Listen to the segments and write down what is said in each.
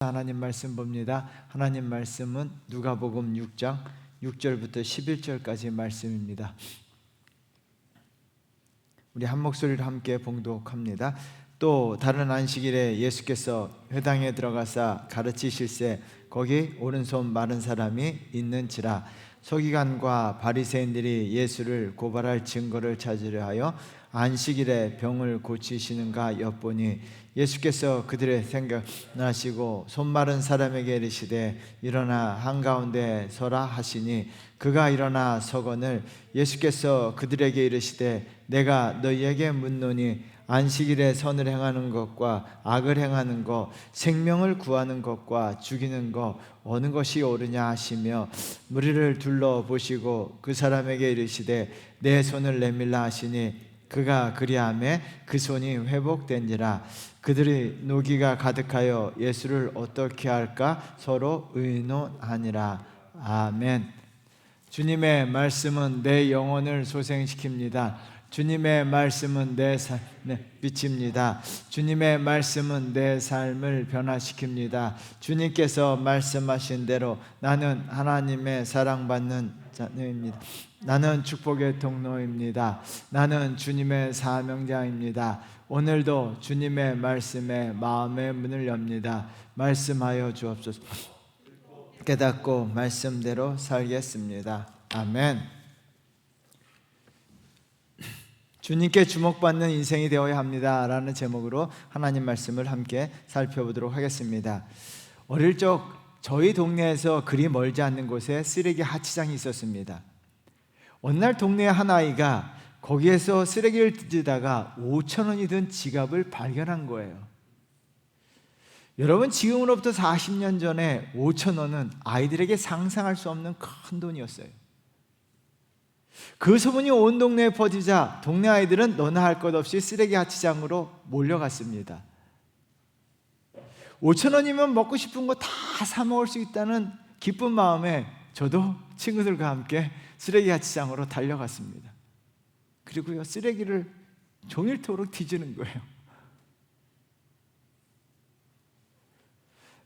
하나님 말씀 봅니다. 하나님 말씀은 누가복음 6장 6절부터 11절까지 말씀입니다. 우리 한 목소리로 함께 봉독합니다. 또 다른 안식일에 예수께서 회당에 들어가사 가르치실세 거기 오른손 마른 사람이 있는지라 서기관과 바리새인들이 예수를 고발할 증거를 찾으려 하여 안식일에 병을 고치시는가 엿보니 예수께서 그들의 생각나시고 손 마른 사람에게 이르시되 일어나 한가운데 서라 하시니 그가 일어나 서거늘 예수께서 그들에게 이르시되 내가 너희에게 묻노니 안식일에 선을 행하는 것과 악을 행하는 것, 생명을 구하는 것과 죽이는 것 어느 것이 옳으냐 하시며 무리를 둘러 보시고 그 사람에게 이르시되 내 손을 내밀라 하시니 그가 그리함에 그 손이 회복된지라 그들이 노기가 가득하여 예수를 어떻게 할까 서로 의논하니라 아멘 주님의 말씀은 내 영혼을 소생시킵니다 주님의 말씀은 내 삶의 빛입니다. 주님의 말씀은 내 삶을 변화시킵니다. 주님께서 말씀하신 대로 나는 하나님의 사랑받는 자녀입니다. 나는 축복의 통로입니다. 나는 주님의 사명자입니다. 오늘도 주님의 말씀에 마음의 문을 엽니다. 말씀하여 주옵소서. 깨닫고 말씀대로 살겠습니다. 아멘. 주님께 주목받는 인생이 되어야 합니다라는 제목으로 하나님 말씀을 함께 살펴보도록 하겠습니다. 어릴 적 저희 동네에서 그리 멀지 않는 곳에 쓰레기 하치장이 있었습니다. 어느 날 동네 한 아이가 거기에서 쓰레기를 뜯다가 5천 원이 든 지갑을 발견한 거예요. 여러분 지금으로부터 40년 전에 5천 원은 아이들에게 상상할 수 없는 큰 돈이었어요. 그 소문이 온 동네에 퍼지자 동네 아이들은 너나 할 것 없이 쓰레기 하치장으로 몰려갔습니다. 5천 원이면 먹고 싶은 거 다 사 먹을 수 있다는 기쁜 마음에 저도 친구들과 함께 쓰레기 하치장으로 달려갔습니다. 그리고요 쓰레기를 종일토록 뒤지는 거예요.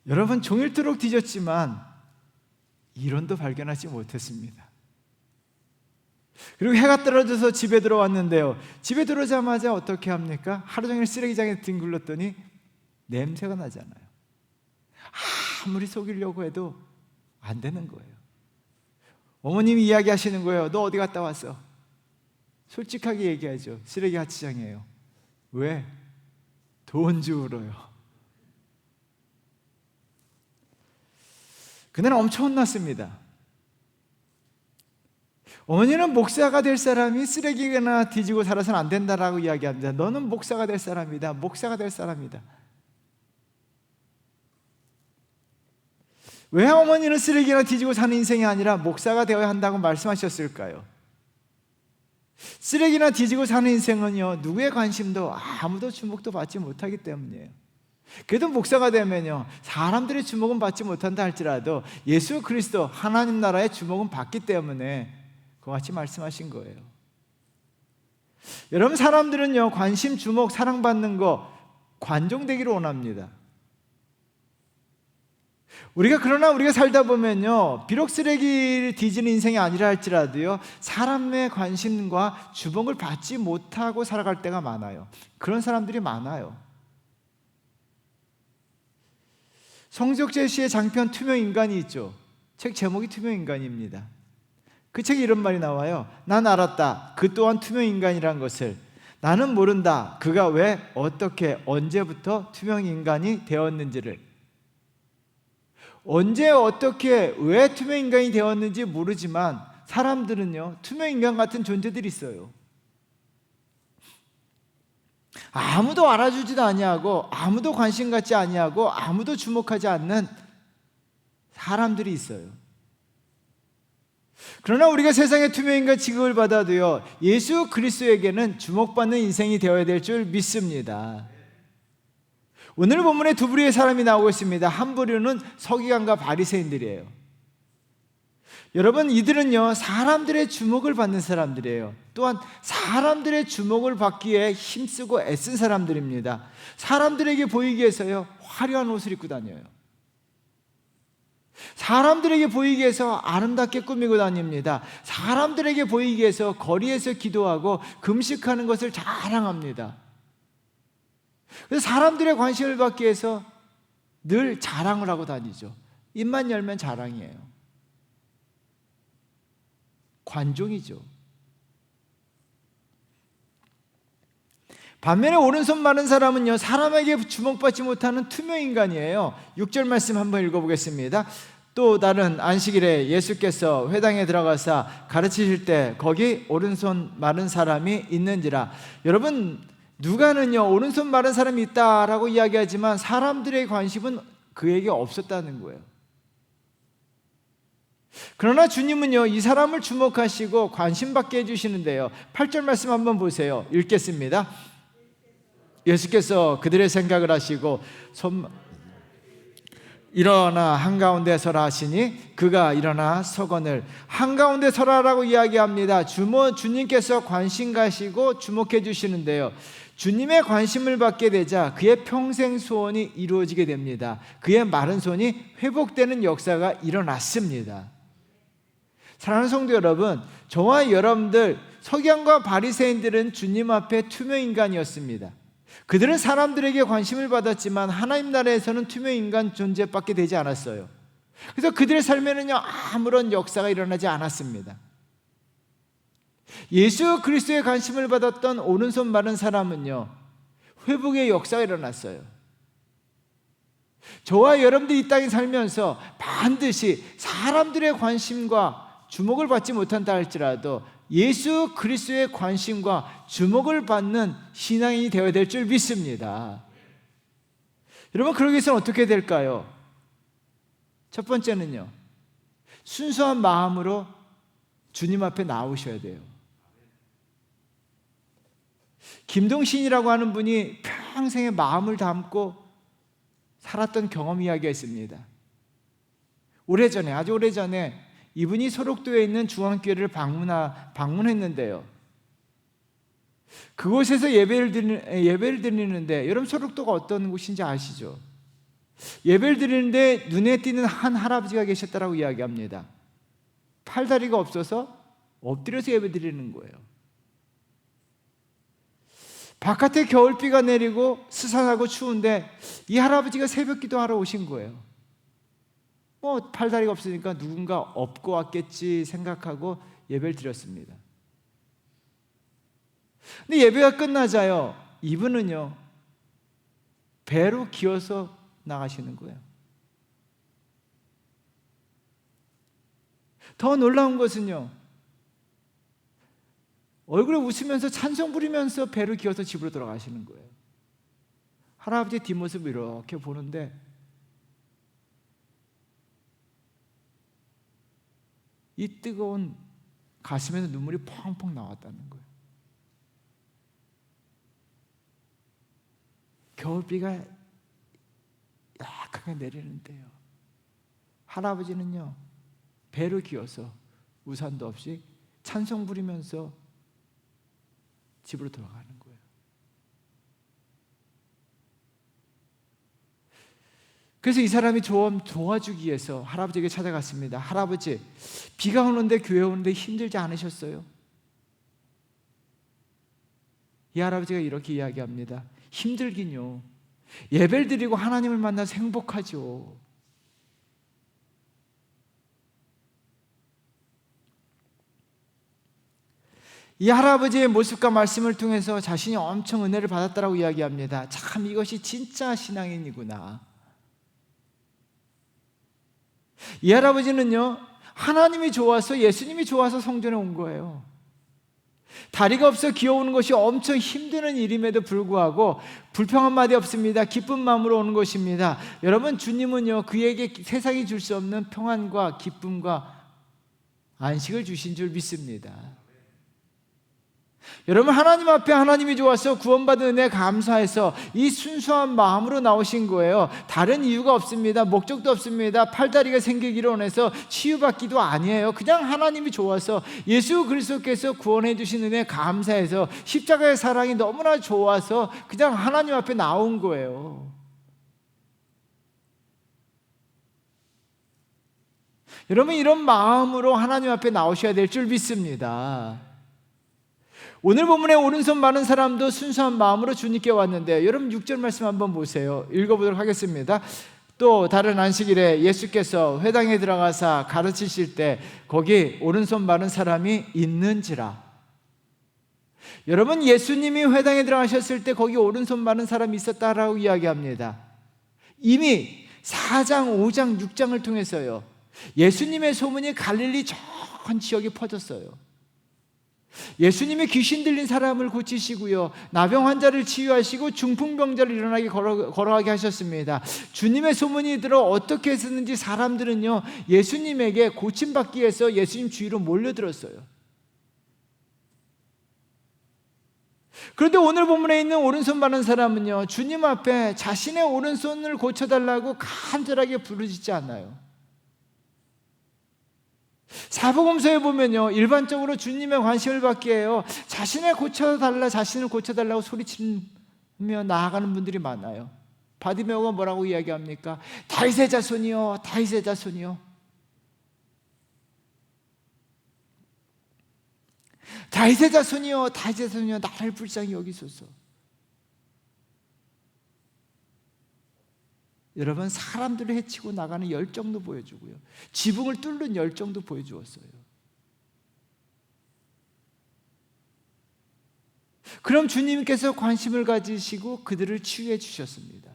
여러분 종일토록 뒤졌지만 이론도 발견하지 못했습니다. 그리고 해가 떨어져서 집에 들어왔는데요. 집에 들어오자마자 어떻게 합니까? 하루 종일 쓰레기장에 뒹굴렀더니 냄새가 나잖아요. 아무리 속이려고 해도 안 되는 거예요. 어머님이 이야기하시는 거예요. 너 어디 갔다 왔어? 솔직하게 얘기하죠. 쓰레기 하치장이에요. 왜? 돈 주우러요. 그날 엄청 혼났습니다. 어머니는 목사가 될 사람이 쓰레기나 뒤지고 살아서는 안 된다라고 이야기합니다. 너는 목사가 될 사람이다. 목사가 될 사람이다. 왜 어머니는 쓰레기나 뒤지고 사는 인생이 아니라 목사가 되어야 한다고 말씀하셨을까요? 쓰레기나 뒤지고 사는 인생은요, 누구의 관심도 아무도 주목도 받지 못하기 때문이에요. 그래도 목사가 되면요, 사람들의 주목은 받지 못한다 할지라도 예수 그리스도 하나님 나라의 주목은 받기 때문에 그와 같이 말씀하신 거예요. 여러분, 사람들은요, 관심, 주목, 사랑받는 거 관종되기를 원합니다. 우리가 그러나 우리가 살다 보면요 비록 쓰레기를 뒤지는 인생이 아니라 할지라도요 사람의 관심과 주목을 받지 못하고 살아갈 때가 많아요. 그런 사람들이 많아요. 성적재 씨의 장편 투명 인간이 있죠. 책 제목이 투명 인간입니다. 그 책에 이런 말이 나와요 난 알았다. 그 또한 투명 인간이란 것을. 나는 모른다. 그가 왜 어떻게 언제부터 투명 인간이 되었는지를 언제 어떻게 왜 투명 인간이 되었는지 모르지만 사람들은요 투명 인간 같은 존재들이 있어요. 아무도 알아주지도 아니하고 아무도 관심 갖지 아니하고 아무도 주목하지 않는 사람들이 있어요. 그러나 우리가 세상의 투명인간 취급을 받아도요 예수 그리스도에게는 주목받는 인생이 되어야 될 줄 믿습니다. 오늘 본문에 두 부류의 사람이 나오고 있습니다. 한 부류는 서기관과 바리새인들이에요. 여러분 이들은요 사람들의 주목을 받는 사람들이에요. 또한 사람들의 주목을 받기에 힘쓰고 애쓴 사람들입니다. 사람들에게 보이기 위해서요 화려한 옷을 입고 다녀요. 사람들에게 보이기 위해서 아름답게 꾸미고 다닙니다. 사람들에게 보이기 위해서 거리에서 기도하고 금식하는 것을 자랑합니다. 그래서 사람들의 관심을 받기 위해서 늘 자랑을 하고 다니죠. 입만 열면 자랑이에요. 관종이죠. 반면에 오른손 마른 사람은요, 사람에게 주목받지 못하는 투명 인간이에요. 6절 말씀 한번 읽어보겠습니다. 또 다른 안식일에 예수께서 회당에 들어가서 가르치실 때 거기 오른손 마른 사람이 있는지라. 여러분, 누가는요, 오른손 마른 사람이 있다라고 이야기하지만 사람들의 관심은 그에게 없었다는 거예요. 그러나 주님은요, 이 사람을 주목하시고 관심받게 해주시는데요. 8절 말씀 한번 보세요. 읽겠습니다. 예수께서 그들의 생각을 하시고 손 일어나 한가운데 서라 하시니 그가 일어나 서건을 한가운데 서라라고 이야기합니다. 주모 주님께서 관심 가시고 주목해 주시는데요. 주님의 관심을 받게 되자 그의 평생 소원이 이루어지게 됩니다. 그의 마른 손이 회복되는 역사가 일어났습니다. 사랑하는 성도 여러분, 저와 여러분들 서기관과 바리새인들은 주님 앞에 투명 인간이었습니다. 그들은 사람들에게 관심을 받았지만 하나님 나라에서는 투명 인간 존재밖에 되지 않았어요. 그래서 그들의 삶에는요 아무런 역사가 일어나지 않았습니다. 예수 그리스도의 관심을 받았던 오른손 마른 사람은요 회복의 역사가 일어났어요. 저와 여러분들이 이 땅에 살면서 반드시 사람들의 관심과 주목을 받지 못한다 할지라도 예수 그리스도의 관심과 주목을 받는 신앙인이 되어야 될 줄 믿습니다. 여러분 그러기 위해서는 어떻게 될까요? 첫 번째는요. 순수한 마음으로 주님 앞에 나오셔야 돼요. 김동신이라고 하는 분이 평생의 마음을 담고 살았던 경험 이야기가 있습니다. 오래전에 아주 오래전에 이분이 소록도에 있는 중앙교회를 방문하, 방문했는데요. 그곳에서 예배를, 드리, 예배를 드리는데 여러분 소록도가 어떤 곳인지 아시죠? 예배를 드리는데 눈에 띄는 한 할아버지가 계셨다라고 이야기합니다. 팔다리가 없어서 엎드려서 예배 드리는 거예요. 바깥에 겨울비가 내리고 스산하고 추운데 이 할아버지가 새벽 기도하러 오신 거예요. 뭐 팔다리가 없으니까 누군가 업고 왔겠지 생각하고 예배를 드렸습니다. 근데 예배가 끝나자요. 이분은요. 배로 기어서 나가시는 거예요. 더 놀라운 것은요. 얼굴에 웃으면서 찬송 부리면서 배를 기어서 집으로 돌아가시는 거예요. 할아버지 뒷모습을 이렇게 보는데 이 뜨거운 가슴에서 눈물이 펑펑 나왔다는 거예요. 겨울비가 약하게 내리는데요. 할아버지는요, 배로 기어서 우산도 없이 찬송 부리면서 집으로 돌아가는 거예요. 그래서 이 사람이 좀 도와주기 위해서 할아버지에게 찾아갔습니다. 할아버지, 비가 오는데 교회 오는데 힘들지 않으셨어요? 이 할아버지가 이렇게 이야기합니다. 힘들긴요. 예배를 드리고 하나님을 만나서 행복하죠. 이 할아버지의 모습과 말씀을 통해서 자신이 엄청 은혜를 받았다고 이야기합니다. 참 이것이 진짜 신앙인이구나. 이 할아버지는요, 하나님이 좋아서 예수님이 좋아서 성전에 온 거예요. 다리가 없어 기어오는 것이 엄청 힘드는 일임에도 불구하고 불평한 마디 없습니다. 기쁜 마음으로 오는 것입니다. 여러분, 주님은요, 그에게 세상이 줄 수 없는 평안과 기쁨과 안식을 주신 줄 믿습니다. 여러분 하나님 앞에 하나님이 좋아서 구원받은 은혜 감사해서 이 순수한 마음으로 나오신 거예요. 다른 이유가 없습니다. 목적도 없습니다. 팔다리가 생기기를 원해서 치유받기도 아니에요. 그냥 하나님이 좋아서 예수 그리스도께서 구원해 주신 은혜 감사해서 십자가의 사랑이 너무나 좋아서 그냥 하나님 앞에 나온 거예요. 여러분 이런 마음으로 하나님 앞에 나오셔야 될 줄 믿습니다. 오늘 본문에 오른손 많은 사람도 순수한 마음으로 주님께 왔는데 여러분 6절 말씀 한번 보세요. 읽어보도록 하겠습니다. 또 다른 안식일에 예수께서 회당에 들어가사 가르치실 때 거기 오른손 많은 사람이 있는지라. 여러분 예수님이 회당에 들어가셨을 때 거기 오른손 많은 사람이 있었다라고 이야기합니다. 이미 4장, 5장, 6장을 통해서요. 예수님의 소문이 갈릴리 전 지역에 퍼졌어요. 예수님이 귀신 들린 사람을 고치시고요. 나병 환자를 치유하시고 중풍병자를 일어나게 걸어, 걸어가게 하셨습니다. 주님의 소문이 들어 어떻게 했었는지 사람들은요. 예수님에게 고침받기 위해서 예수님 주위로 몰려들었어요. 그런데 오늘 본문에 있는 오른손 바른 사람은요. 주님 앞에 자신의 오른손을 고쳐달라고 간절하게 부르짖지 않아요. 사복음서에 보면요 일반적으로 주님의 관심을 받기 위해요. 자신을 고쳐달라 자신을 고쳐달라고 소리치며 나아가는 분들이 많아요. 바디메오가 뭐라고 이야기합니까? 다윗의 자손이요 다윗의 자손이요. 다윗의 자손이요 다윗의 자손이요 나를 불쌍히 여기소서 여러분 사람들을 해치고 나가는 열정도 보여주고요. 지붕을 뚫는 열정도 보여주었어요. 그럼 주님께서 관심을 가지시고 그들을 치유해 주셨습니다.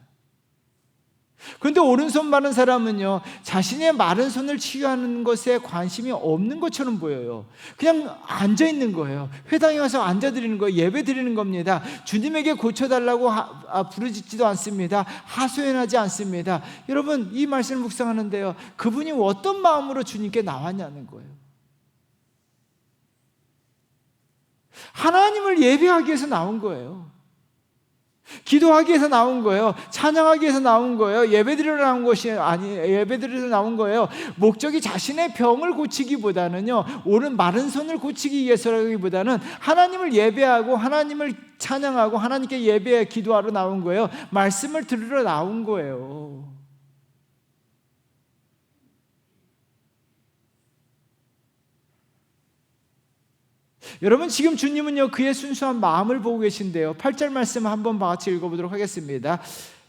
그런데 오른손 마른 사람은요, 자신의 마른 손을 치유하는 것에 관심이 없는 것처럼 보여요. 그냥 앉아 있는 거예요. 회당에 와서 앉아 드리는 거예요. 예배 드리는 겁니다. 주님에게 고쳐달라고 하, 아, 부르짖지도 않습니다. 하소연하지 않습니다. 여러분, 이 말씀을 묵상하는데요. 그분이 어떤 마음으로 주님께 나왔냐는 거예요. 하나님을 예배하기 위해서 나온 거예요. 기도하기 위해서 나온 거예요. 찬양하기 위해서 나온 거예요. 예배드리러 나온 것이 아니 예배드리러 나온 거예요. 목적이 자신의 병을 고치기보다는요. 오른 마른 손을 고치기 위해서라기보다는 하나님을 예배하고 하나님을 찬양하고 하나님께 예배 기도하러 나온 거예요. 말씀을 들으러 나온 거예요. 여러분 지금 주님은요 그의 순수한 마음을 보고 계신데요. 8절 말씀 한번 같이 읽어보도록 하겠습니다.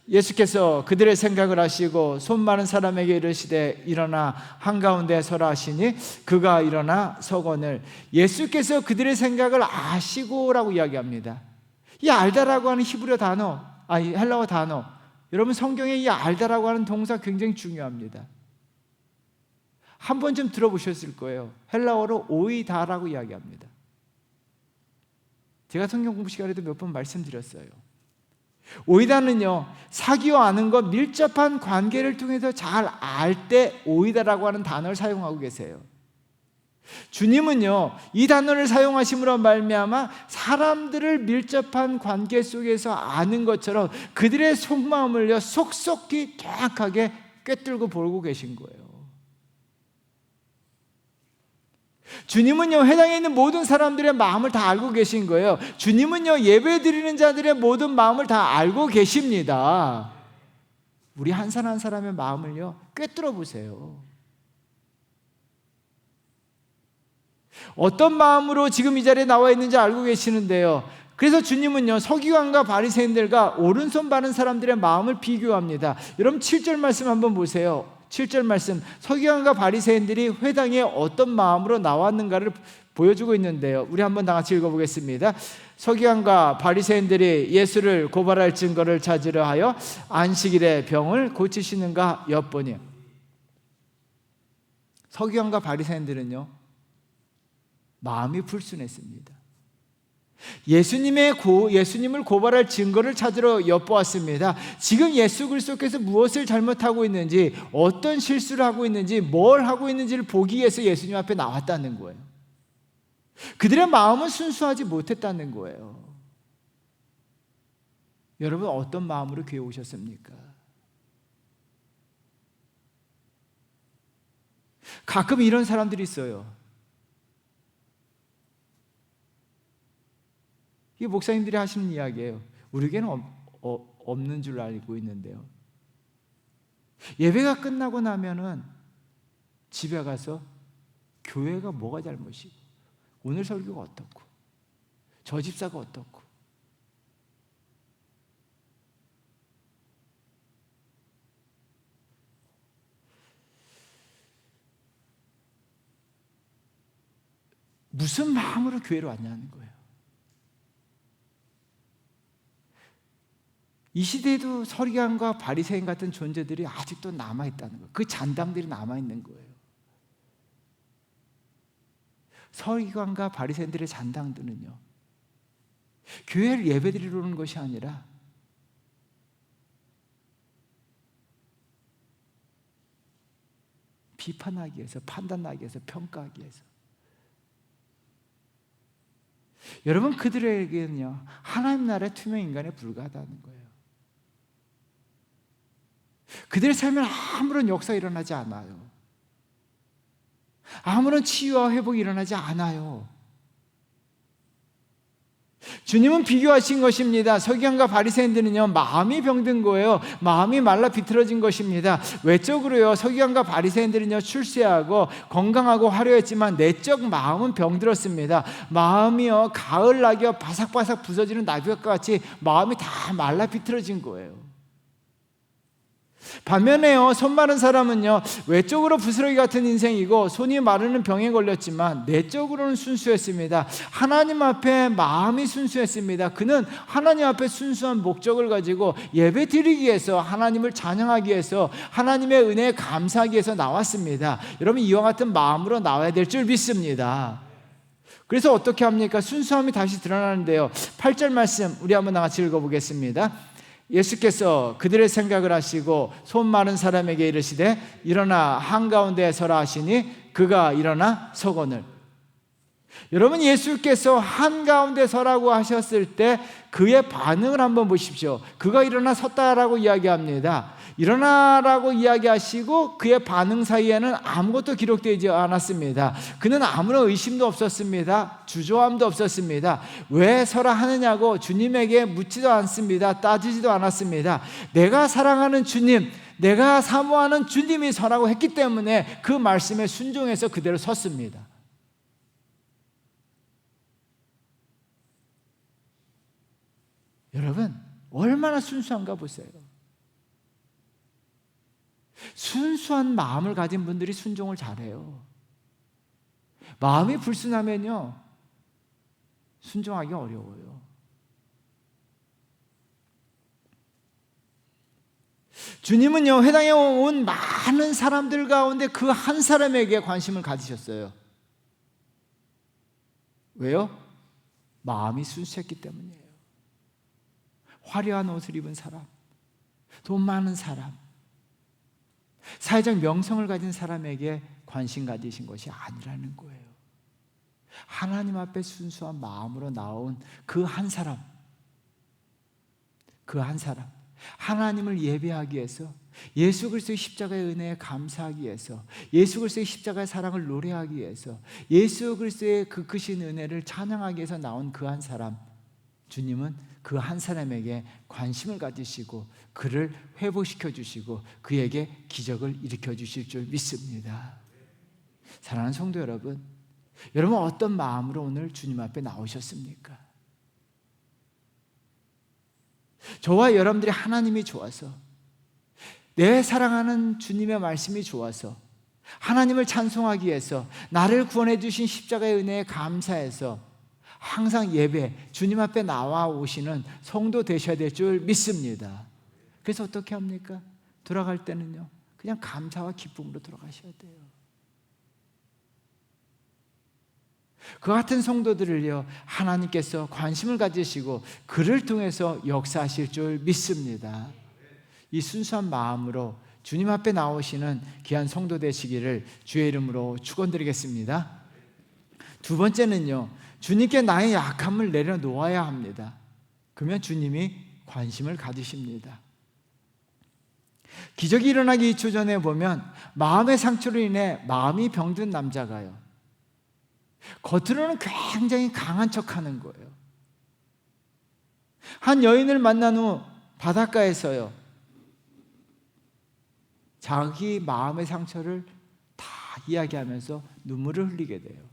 예수께서 그들의 생각을 하시고 손 많은 사람에게 이르시되 일어나 한가운데 서라 하시니 그가 일어나 서거늘 예수께서 그들의 생각을 아시고라고 이야기합니다. 이 알다라고 하는 히브리어 단어, 아니 헬라어 단어. 여러분 성경에 이 알다라고 하는 동사 굉장히 중요합니다. 한 번쯤 들어보셨을 거예요. 헬라어로 오이다라고 이야기합니다. 제가 성경 공부 시간에도 몇 번 말씀드렸어요. 오이다는요, 사귀어 아는 것 밀접한 관계를 통해서 잘 알 때 오이다라고 하는 단어를 사용하고 계세요. 주님은요, 이 단어를 사용하심으로 말미암아 사람들을 밀접한 관계 속에서 아는 것처럼 그들의 속마음을요, 속속히 정확하게 꿰뚫고 보고 계신 거예요. 주님은요, 해당에 있는 모든 사람들의 마음을 다 알고 계신 거예요. 주님은요, 예배 드리는 자들의 모든 마음을 다 알고 계십니다. 우리 한 사람 한 사람의 마음을요, 꿰뚫어 보세요. 어떤 마음으로 지금 이 자리에 나와 있는지 알고 계시는데요. 그래서 주님은요, 서기관과 바리새인들과 오른손 바른 사람들의 마음을 비교합니다. 여러분 7절 말씀 한번 보세요. 7절 말씀 서기관과 바리새인들이 회당에 어떤 마음으로 나왔는가를 보여주고 있는데요. 우리 한번 다 같이 읽어보겠습니다. 서기관과 바리새인들이 예수를 고발할 증거를 찾으려 하여 안식일에 병을 고치시는가 엿보니 서기관과 바리새인들은요 마음이 불순했습니다. 예수님의 고, 예수님을 고발할 증거를 찾으러 엿보았습니다. 지금 예수 그리스도께서 무엇을 잘못하고 있는지, 어떤 실수를 하고 있는지, 뭘 하고 있는지를 보기 위해서 예수님 앞에 나왔다는 거예요. 그들의 마음은 순수하지 못했다는 거예요. 여러분 어떤 마음으로 교회 오셨습니까? 가끔 이런 사람들이 있어요. 이게 목사님들이 하시는 이야기예요. 우리에게는 어, 어, 없는 줄 알고 있는데요. 예배가 끝나고 나면은 집에 가서 교회가 뭐가 잘못이고 오늘 설교가 어떻고 저 집사가 어떻고 무슨 마음으로 교회로 왔냐는 거예요. 이 시대에도 서리관과 바리새인 같은 존재들이 아직도 남아 있다는 거예요. 그 잔당들이 남아 있는 거예요. 서리관과 바리새인들의 잔당들은요. 교회를 예배드리러 오는 것이 아니라 비판하기 위해서 판단하기 위해서 평가하기 위해서 여러분 그들에게는요 하나님 나라의 투명 인간에 불과하다는 거예요. 그들의 삶에 아무런 역사가 일어나지 않아요. 아무런 치유와 회복이 일어나지 않아요. 주님은 비교하신 것입니다. 서기관과 바리새인들은요 마음이 병든 거예요. 마음이 말라 비틀어진 것입니다. 외적으로요 서기관과 바리새인들은요 출세하고 건강하고 화려했지만 내적 마음은 병들었습니다. 마음이요 가을 낙엽 바삭바삭 부서지는 낙엽과 같이 마음이 다 말라 비틀어진 거예요. 반면에요, 손 마른 사람은요, 외적으로 부스러기 같은 인생이고, 손이 마르는 병에 걸렸지만, 내적으로는 순수했습니다. 하나님 앞에 마음이 순수했습니다. 그는 하나님 앞에 순수한 목적을 가지고 예배 드리기 위해서, 하나님을 찬양하기 위해서, 하나님의 은혜에 감사하기 위해서 나왔습니다. 여러분, 이와 같은 마음으로 나와야 될 줄 믿습니다. 그래서 어떻게 합니까? 순수함이 다시 드러나는데요. 8절 말씀, 우리 한번 같이 읽어보겠습니다. 예수께서 그들의 생각을 하시고 손 마른 사람에게 이르시되 일어나 한가운데 서라 하시니 그가 일어나 서거늘 여러분 예수께서 한가운데 서라고 하셨을 때 그의 반응을 한번 보십시오. 그가 일어나 섰다라고 이야기합니다. 일어나라고 이야기하시고 그의 반응 사이에는 아무것도 기록되지 않았습니다. 그는 아무런 의심도 없었습니다. 주저함도 없었습니다. 왜 서라 하느냐고 주님에게 묻지도 않습니다. 따지지도 않았습니다. 내가 사랑하는 주님, 내가 사모하는 주님이 서라고 했기 때문에 그 말씀에 순종해서 그대로 섰습니다. 여러분, 얼마나 순수한가 보세요. 순수한 마음을 가진 분들이 순종을 잘해요. 마음이 불순하면요, 순종하기 어려워요. 주님은요, 회당에 온 많은 사람들 가운데 그 한 사람에게 관심을 가지셨어요. 왜요? 마음이 순수했기 때문이에요. 화려한 옷을 입은 사람, 돈 많은 사람, 사회적 명성을 가진 사람에게 관심 가지신 것이 아니라는 거예요. 하나님 앞에 순수한 마음으로 나온 그 한 사람, 그 한 사람, 하나님을 예배하기 위해서 예수 그리스도의 십자가의 은혜에 감사하기 위해서 예수 그리스도의 십자가의 사랑을 노래하기 위해서 예수 그리스도의 그 크신 은혜를 찬양하기 위해서 나온 그 한 사람 주님은 그 한 사람에게 관심을 가지시고 그를 회복시켜 주시고 그에게 기적을 일으켜 주실 줄 믿습니다. 사랑하는 성도 여러분, 여러분 어떤 마음으로 오늘 주님 앞에 나오셨습니까? 저와 여러분들이 하나님이 좋아서 내 사랑하는 주님의 말씀이 좋아서 하나님을 찬송하기 위해서 나를 구원해 주신 십자가의 은혜에 감사해서 항상 예배 주님 앞에 나와 오시는 성도 되셔야 될 줄 믿습니다. 그래서 어떻게 합니까? 돌아갈 때는요. 그냥 감사와 기쁨으로 돌아가셔야 돼요. 그 같은 성도들을요, 하나님께서 관심을 가지시고 그를 통해서 역사하실 줄 믿습니다. 이 순수한 마음으로 주님 앞에 나오시는 귀한 성도 되시기를 주의 이름으로 축원드리겠습니다. 두 번째는요, 주님께 나의 약함을 내려놓아야 합니다. 그러면 주님이 관심을 가지십니다. 기적이 일어나기 2초 전에 보면 마음의 상처로 인해 마음이 병든 남자가요. 겉으로는 굉장히 강한 척 하는 거예요. 한 여인을 만난 후 바닷가에서요. 자기 마음의 상처를 다 이야기하면서 눈물을 흘리게 돼요.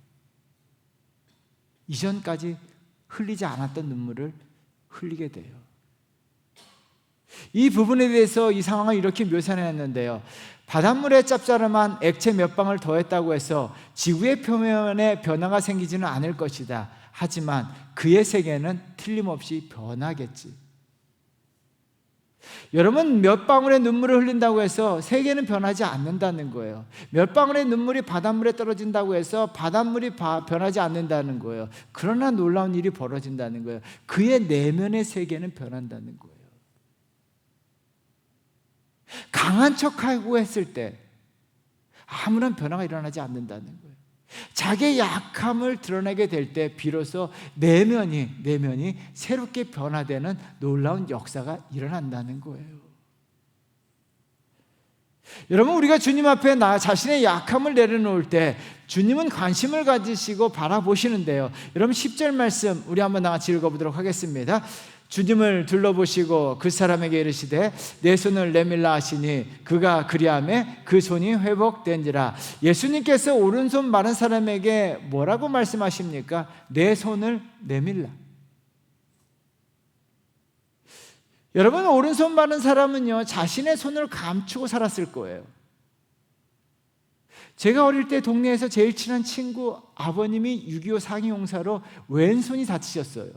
이전까지 흘리지 않았던 눈물을 흘리게 돼요. 이 부분에 대해서 이 상황을 이렇게 묘사했는데요. 바닷물에 짭짤한 액체 몇 방울 더했다고 해서 지구의 표면에 변화가 생기지는 않을 것이다. 하지만 그의 세계는 틀림없이 변하겠지. 여러분 몇 방울의 눈물을 흘린다고 해서 세계는 변하지 않는다는 거예요. 몇 방울의 눈물이 바닷물에 떨어진다고 해서 바닷물이 변하지 않는다는 거예요. 그러나 놀라운 일이 벌어진다는 거예요. 그의 내면의 세계는 변한다는 거예요. 강한 척하고 했을 때 아무런 변화가 일어나지 않는다는 거예요. 자기의 약함을 드러내게 될 때 비로소 내면이 내면이 새롭게 변화되는 놀라운 역사가 일어난다는 거예요. 여러분 우리가 주님 앞에 나 자신의 약함을 내려놓을 때 주님은 관심을 가지시고 바라보시는데요. 여러분 10절 말씀 우리 한번 나같이 읽어 보도록 하겠습니다. 주님을 둘러보시고 그 사람에게 이르시되 내 손을 내밀라 하시니 그가 그리함에 그 손이 회복된지라. 예수님께서 오른손 마른 사람에게 뭐라고 말씀하십니까? 내 손을 내밀라. 여러분 오른손 마른 사람은요 자신의 손을 감추고 살았을 거예요. 제가 어릴 때 동네에서 제일 친한 친구 아버님이 6.25 상해용사로 왼손이 다치셨어요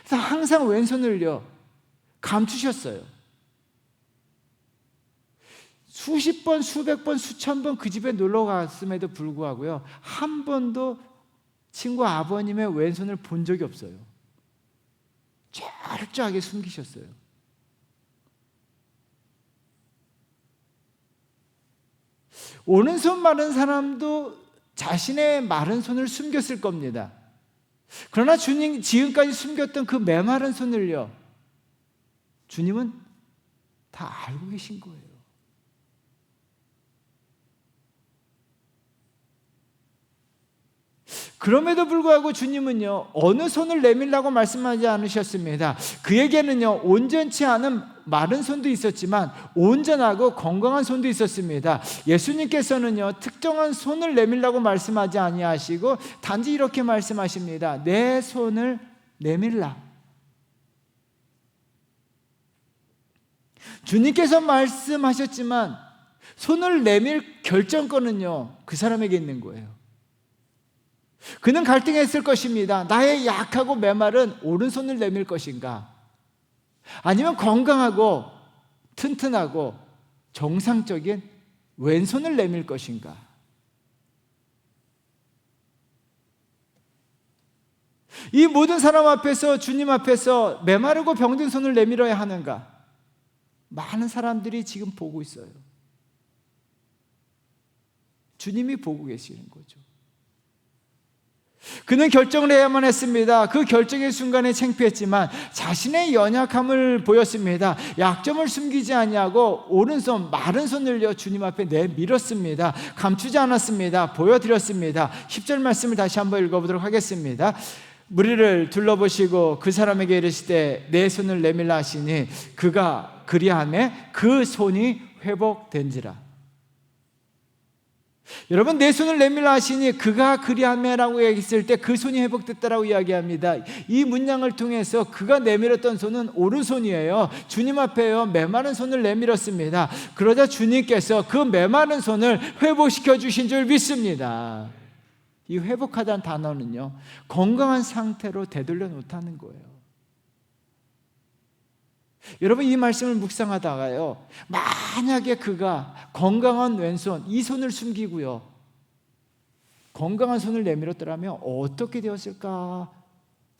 그래서 항상 왼손을요, 감추셨어요. 수십 번, 수백 번, 수천 번 그 집에 놀러 갔음에도 불구하고요, 한 번도 친구 아버님의 왼손을 본 적이 없어요. 철저하게 숨기셨어요. 오른손 마른 사람도 자신의 마른 손을 숨겼을 겁니다. 그러나 주님 지금까지 숨겼던 그 메마른 손을요. 주님은 다 알고 계신 거예요. 그럼에도 불구하고 주님은요, 어느 손을 내밀라고 말씀하지 않으셨습니다. 그에게는요, 온전치 않은 마른 손도 있었지만, 온전하고 건강한 손도 있었습니다. 예수님께서는요, 특정한 손을 내밀라고 말씀하지 아니하시고, 단지 이렇게 말씀하십니다. 내 손을 내밀라. 주님께서 말씀하셨지만, 손을 내밀 결정권은요, 그 사람에게 있는 거예요. 그는 갈등했을 것입니다. 나의 약하고 메마른 오른손을 내밀 것인가? 아니면 건강하고 튼튼하고 정상적인 왼손을 내밀 것인가? 이 모든 사람 앞에서 주님 앞에서 메마르고 병든 손을 내밀어야 하는가? 많은 사람들이 지금 보고 있어요. 주님이 보고 계시는 거죠. 그는 결정을 해야만 했습니다. 그 결정의 순간에 창피했지만 자신의 연약함을 보였습니다. 약점을 숨기지 아니하고 오른손 마른 손을요 주님 앞에 내밀었습니다. 감추지 않았습니다. 보여드렸습니다. 10절 말씀을 다시 한번 읽어보도록 하겠습니다. 무리를 둘러보시고 그 사람에게 이르시되 내 손을 내밀라 하시니 그가 그리함에 그 손이 회복된지라. 여러분 내 손을 내밀라 하시니 그가 그리하매라고 얘기했을 때 그 손이 회복됐다라고 이야기합니다. 이 문장을 통해서 그가 내밀었던 손은 오른손이에요. 주님 앞에요 메마른 손을 내밀었습니다. 그러자 주님께서 그 메마른 손을 회복시켜 주신 줄 믿습니다. 이 회복하다는 단어는요 건강한 상태로 되돌려 놓다는 거예요. 여러분 이 말씀을 묵상하다가요. 만약에 그가 건강한 왼손 이 손을 숨기고요. 건강한 손을 내밀었더라면 어떻게 되었을까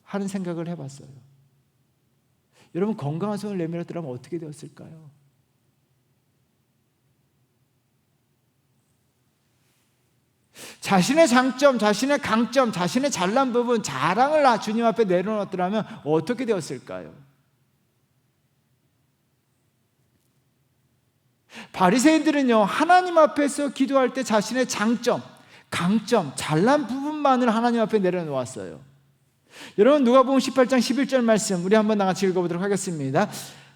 하는 생각을 해봤어요. 여러분 건강한 손을 내밀었더라면 어떻게 되었을까요? 자신의 장점, 자신의 강점, 자신의 잘난 부분, 자랑을 주님 앞에 내려놓았더라면 어떻게 되었을까요? 바리새인들은요 하나님 앞에서 기도할 때 자신의 장점, 강점, 잘난 부분만을 하나님 앞에 내려놓았어요. 여러분 누가복음 18장 11절 말씀 우리 한번 나같이 읽어보도록 하겠습니다.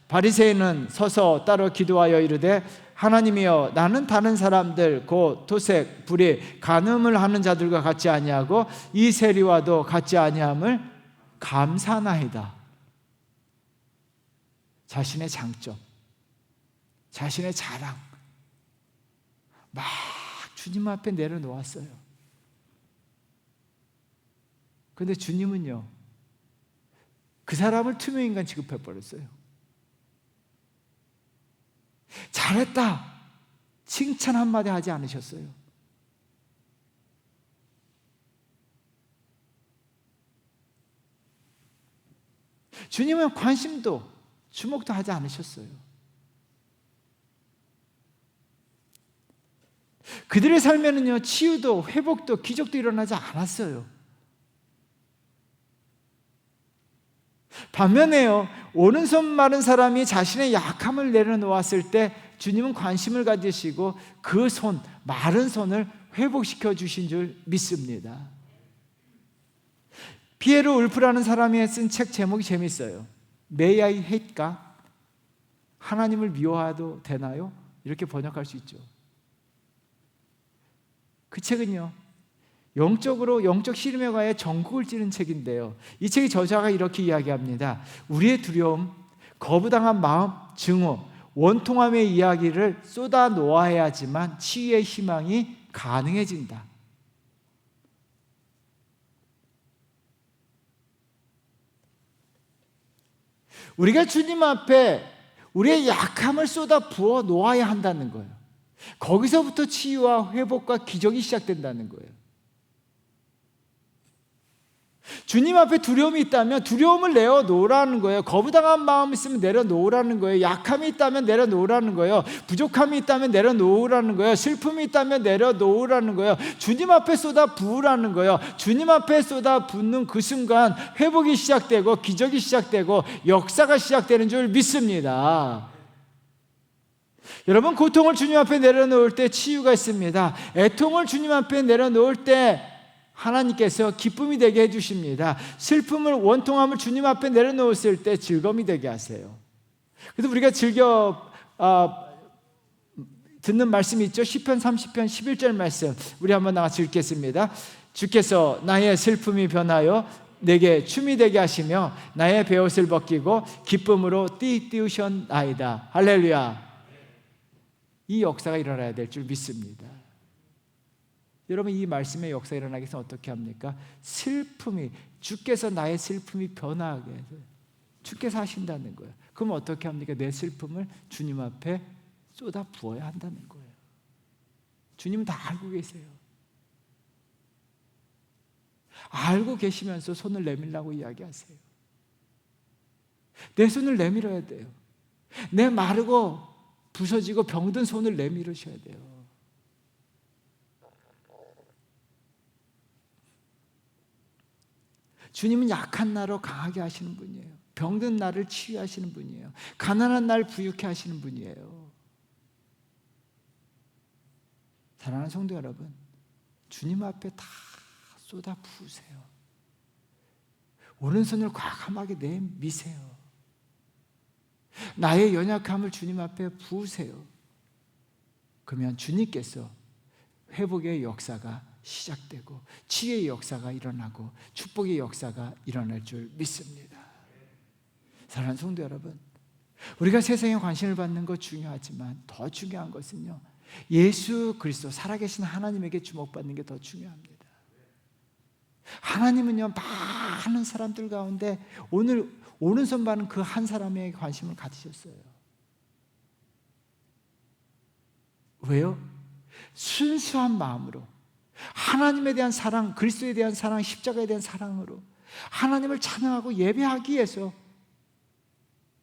바리새인은 서서 따로 기도하여 이르되 하나님이여 나는 다른 사람들 곧 토색 불이 간음을 하는 자들과 같지 아니하고 이 세리와도 같지 아니함을 감사나이다. 자신의 장점, 자신의 자랑 막 주님 앞에 내려놓았어요. 그런데 주님은요, 그 사람을 투명인간 취급해 버렸어요. 잘했다. 칭찬 한마디 하지 않으셨어요. 주님은 관심도 주목도 하지 않으셨어요. 그들의 삶에는요, 치유도 회복도 기적도 일어나지 않았어요. 반면에요, 오른손 마른 사람이 자신의 약함을 내려놓았을 때 주님은 관심을 가지시고 그 손, 마른 손을 회복시켜 주신 줄 믿습니다. 피에르 울프라는 사람이 쓴 책 제목이 재밌어요. May I hate God? 하나님을 미워해도 되나요? 이렇게 번역할 수 있죠. 그 책은요. 영적으로 영적 씨름에 관해 전국을 찌른 책인데요. 이 책의 저자가 이렇게 이야기합니다. 우리의 두려움, 거부당한 마음, 증오, 원통함의 이야기를 쏟아 놓아야지만 치유의 희망이 가능해진다. 우리가 주님 앞에 우리의 약함을 쏟아 부어 놓아야 한다는 거예요. 거기서부터 치유와 회복과 기적이 시작된다는 거예요. 주님 앞에 두려움이 있다면 두려움을 내어놓으라는 거예요. 거부당한 마음이 있으면 내려놓으라는 거예요. 약함이 있다면 내려놓으라는 거예요. 부족함이 있다면 내려놓으라는 거예요. 슬픔이 있다면 내려놓으라는 거예요. 주님 앞에 쏟아 부으라는 거예요. 주님 앞에 쏟아 붓는 그 순간 회복이 시작되고 기적이 시작되고 역사가 시작되는 줄 믿습니다. 여러분 고통을 주님 앞에 내려놓을 때 치유가 있습니다. 애통을 주님 앞에 내려놓을 때 하나님께서 기쁨이 되게 해 주십니다. 슬픔을 원통함을 주님 앞에 내려놓았을 때 즐거움이 되게 하세요. 그래서 우리가 즐겨 어, 듣는 말씀이 있죠. 10편 30편 11절 말씀 우리 한번 나같이 읽겠습니다. 주께서 나의 슬픔이 변하여 내게 춤이 되게 하시며 나의 베옷을 벗기고 기쁨으로 띠띠우셨나이다. 할렐루야. 이 역사가 일어나야 될 줄 믿습니다. 여러분 이 말씀의 역사 일어나기 위해서 어떻게 합니까? 슬픔이 주께서 나의 슬픔이 변하게 해서 주께서 하신다는 거예요. 그럼 어떻게 합니까? 내 슬픔을 주님 앞에 쏟아 부어야 한다는 거예요. 주님은 다 알고 계세요. 알고 계시면서 손을 내밀라고 이야기하세요. 내 손을 내밀어야 돼요. 내 마르고 부서지고 병든 손을 내밀으셔야 돼요. 주님은 약한 나로 강하게 하시는 분이에요. 병든 나를 치유하시는 분이에요. 가난한 날 부유케 하시는 분이에요. 사랑하는 성도 여러분, 주님 앞에 다 쏟아 부으세요. 오른손을 과감하게 내미세요. 나의 연약함을 주님 앞에 부으세요. 그러면 주님께서 회복의 역사가 시작되고 치유의 역사가 일어나고 축복의 역사가 일어날 줄 믿습니다. 사랑하는 성도 여러분, 우리가 세상에 관심을 받는 것 중요하지만 더 중요한 것은요. 예수 그리스도 살아계신 하나님에게 주목받는 게 더 중요합니다. 하나님은요 많은 사람들 가운데 오늘 오른손 봐는 그한 사람에게 관심을 가지셨어요. 왜요? 순수한 마음으로 하나님에 대한 사랑, 그리스도에 대한 사랑, 십자가에 대한 사랑으로 하나님을 찬양하고 예배하기 위해서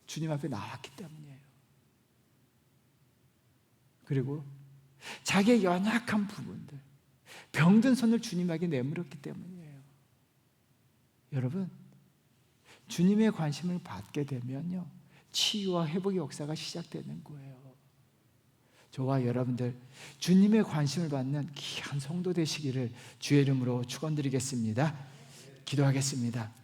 주님 앞에 나왔기 때문이에요. 그리고 자기의 연약한 부분들, 병든 손을 주님에게 내밀었기 때문이에요. 여러분, 주님의 관심을 받게 되면요, 치유와 회복의 역사가 시작되는 거예요. 저와 여러분들 주님의 관심을 받는 귀한 성도 되시기를 주의 이름으로 축원드리겠습니다. 기도하겠습니다.